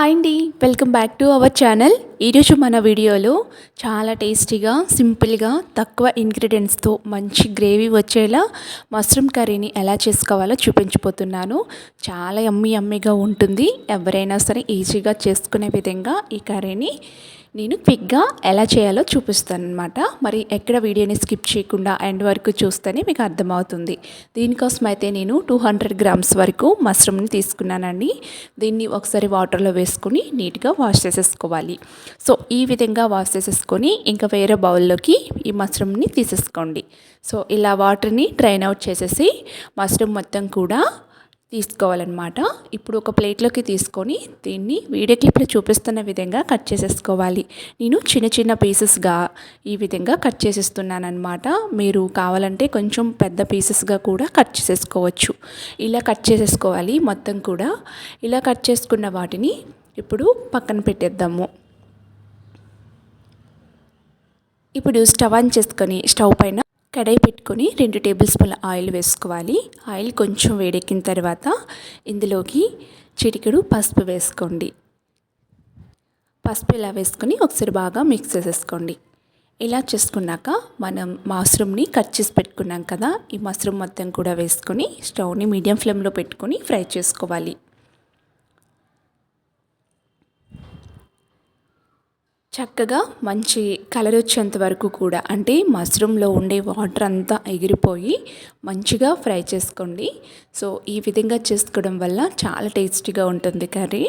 Hi అండి welcome back to our channel ఈరోజు మన వీడియోలో చాలా టేస్టీగా సింపుల్గా తక్కువ ఇంగ్రీడియంట్స్తో మంచి గ్రేవీ వచ్చేలా మష్రూమ్ కర్రీని ఎలా చేసుకోవాలో చూపించిపోతున్నాను చాలా యమ్మీ అమ్మిగా ఉంటుంది. ఎవరైనా సరే ఈజీగా చేసుకునే విధంగా ఈ కర్రీని నేను క్విక్గా ఎలా చేయాలో చూపిస్తాను అనమాట మరి ఎక్కడ వీడియోని స్కిప్ చేయకుండా ఎండ్ వరకు చూస్తేనే మీకు అర్థమవుతుంది. దీనికోసం అయితే నేను టూ హండ్రెడ్ గ్రామ్స్ వరకు మష్రూమ్ని తీసుకున్నానండి. దీన్ని ఒకసారి వాటర్లో వేసుకుని నీట్గా వాష్ చేసేసుకోవాలి. సో ఈ విధంగా వాష్ చేసేసుకొని ఇంకా వేరే బౌల్లోకి ఈ మష్రూమ్ని తీసేసుకోండి. సో ఇలా వాటర్ని డ్రైన్ అవుట్ చేసేసి మష్రూమ్ మొత్తం కూడా తీసుకోవాలన్నమాట. ఇప్పుడు ఒక ప్లేట్లోకి తీసుకొని దీన్ని వీడియో క్లిప్లో చూపిస్తున్న విధంగా కట్ చేసేసుకోవాలి. నేను చిన్న చిన్న పీసెస్గా ఈ విధంగా కట్ చేసేస్తున్నాను అనమాట మీరు కావాలంటే కొంచెం పెద్ద పీసెస్గా కూడా కట్ చేసేసుకోవచ్చు. ఇలా కట్ చేసేసుకోవాలి మొత్తం కూడా. ఇలా కట్ చేసుకున్న వాటిని ఇప్పుడు పక్కన పెట్టేద్దాము. ఇప్పుడు స్టవ్ ఆన్ చేసుకొని స్టవ్ పైన కడాయి పెట్టుకొని రెండు టేబుల్ స్పూన్ల ఆయిల్ వేసుకోవాలి. ఆయిల్ కొంచెం వేడెక్కిన తర్వాత ఇందులోకి చిటికెడు పసుపు వేసుకోండి. పసుపు ఇలా వేసుకొని ఒకసారి బాగా మిక్స్ చేసేసుకోండి. ఇలా చేసుకున్నాక మనం మష్రూమ్ని కట్ చేసి పెట్టుకున్నాం కదా ఈ మష్రూమ్ మొత్తం కూడా వేసుకొని స్టవ్ని మీడియం ఫ్లేమ్లో పెట్టుకొని ఫ్రై చేసుకోవాలి. చక్కగా మంచి కలర్ వచ్చేంత వరకు కూడా అంటే మష్రూమ్లో ఉండే వాటర్ అంతా ఎగిరిపోయి మంచిగా ఫ్రై చేసుకోండి. సో ఈ విధంగా చేసుకోవడం వల్ల చాలా టేస్టీగా ఉంటుంది కర్రీ.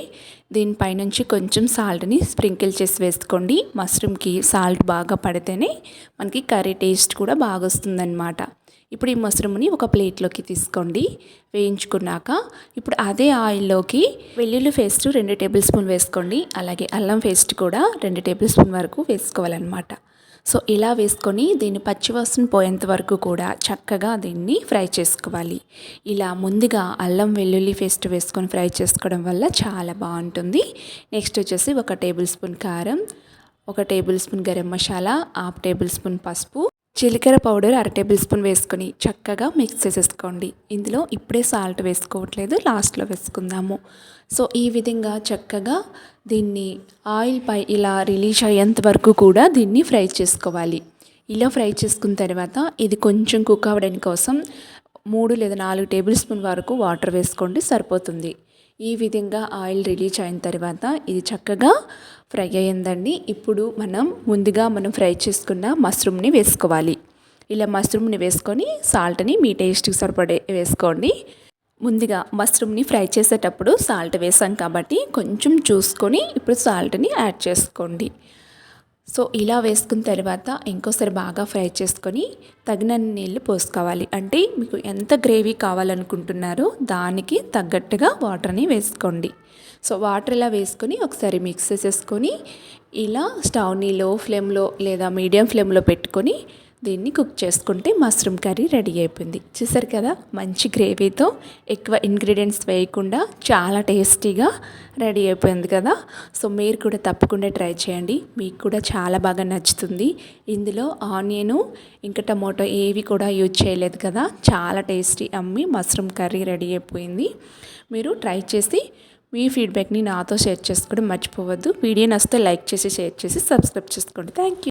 దీనిపైనుంచి కొంచెం సాల్ట్ని స్ప్రింకిల్ చేసి వేసుకోండి. మష్రూమ్కి సాల్ట్ బాగా పడితేనే మనకి కర్రీ టేస్ట్ కూడా బాగా వస్తుందన్నమాట ఇప్పుడు ఈ మష్రూమ్ని ఒక ప్లేట్లోకి తీసుకోండి. వేయించుకున్నాక ఇప్పుడు అదే ఆయిల్లోకి వెల్లుల్లి పేస్ట్ రెండు టేబుల్ స్పూన్ వేసుకోండి. అలాగే అల్లం పేస్ట్ కూడా రెండు టేబుల్ స్పూన్ వరకు వేసుకోవాలన్నమాట. సో ఇలా వేసుకొని దీన్ని పచ్చివాసన పోయేంత వరకు కూడా చక్కగా దీన్ని ఫ్రై చేసుకోవాలి. ఇలా ముందుగా అల్లం వెల్లుల్లి పేస్ట్ వేసుకొని ఫ్రై చేసుకోవడం వల్ల చాలా బాగుంటుంది. నెక్స్ట్ వచ్చేసి ఒక టేబుల్ స్పూన్ కారం ఒక tablespoon garam masala half tablespoon పసుపు జీలకర్ర పౌడర్ అర టేబుల్ స్పూన్ వేసుకొని చక్కగా మిక్స్ చేసేసుకోండి. ఇందులో ఇప్పుడే సాల్ట్ వేసుకోవట్లేదు లాస్ట్లో వేసుకుందాము. సో ఈ విధంగా చక్కగా దీన్ని ఆయిల్ పై ఇలా రిలీజ్ అయ్యేంత వరకు కూడా దీన్ని ఫ్రై చేసుకోవాలి. ఇలా ఫ్రై చేసుకున్న తర్వాత ఇది కొంచెం కుక్ అవ్వడానికి కోసం మూడు లేదా నాలుగు టేబుల్ స్పూన్ వరకు వాటర్ వేసుకోండి సరిపోతుంది. ఈ విధంగా ఆయిల్ రిలీజ్ అయిన తర్వాత ఇది చక్కగా ఫ్రై అయ్యిందండి. ఇప్పుడు మనం ముందుగా మనం ఫ్రై చేసుకున్న మష్రూమ్ని వేసుకోవాలి. ఇలా మష్రూమ్ని వేసుకొని సాల్ట్ని మీ టేస్ట్కి సరిపడే వేసుకోండి. ముందుగా మష్రూమ్ని ఫ్రై చేసేటప్పుడు సాల్ట్ వేసాం కాబట్టి కొంచెం చూసుకొని ఇప్పుడు సాల్ట్ని యాడ్ చేసుకోండి. సో ఇలా వేసుకున్న తర్వాత ఇంకోసారి బాగా ఫ్రై చేసుకొని తగినన్ని నీళ్ళు పోసుకోవాలి. అంటే మీకు ఎంత గ్రేవీ కావాలనుకుంటున్నారో దానికి తగ్గట్టుగా వాటర్ని వేసుకోండి. సో వాటర్ ఇలా వేసుకొని ఒకసారి మిక్స్ చేసేసుకొని ఇలా స్టవ్ని లో ఫ్లేమ్లో లేదా మీడియం ఫ్లేమ్లో పెట్టుకొని దీన్ని కుక్ చేసుకుంటే మష్రూమ్ కర్రీ రెడీ అయిపోయింది. చూసారు కదా మంచి గ్రేవీతో ఎక్కువ ఇంగ్రీడియంట్స్ వేయకుండా చాలా టేస్టీగా రెడీ అయిపోయింది కదా. సో మీరు కూడా తప్పకుండా ట్రై చేయండి. మీకు కూడా చాలా బాగా నచ్చుతుంది. ఇందులో ఆనియను ఇంకా టమోటో ఏవి కూడా యూజ్ చేయలేదు కదా. చాలా టేస్టీ అమ్మి మష్రూమ్ కర్రీ రెడీ అయిపోయింది. మీరు ట్రై చేసి మీ ఫీడ్బ్యాక్ని నాతో షేర్ చేసుకోవడం మర్చిపోవద్దు. వీడియో నచ్చితే లైక్ చేసి షేర్ చేసి సబ్స్క్రైబ్ చేసుకోండి. Thank you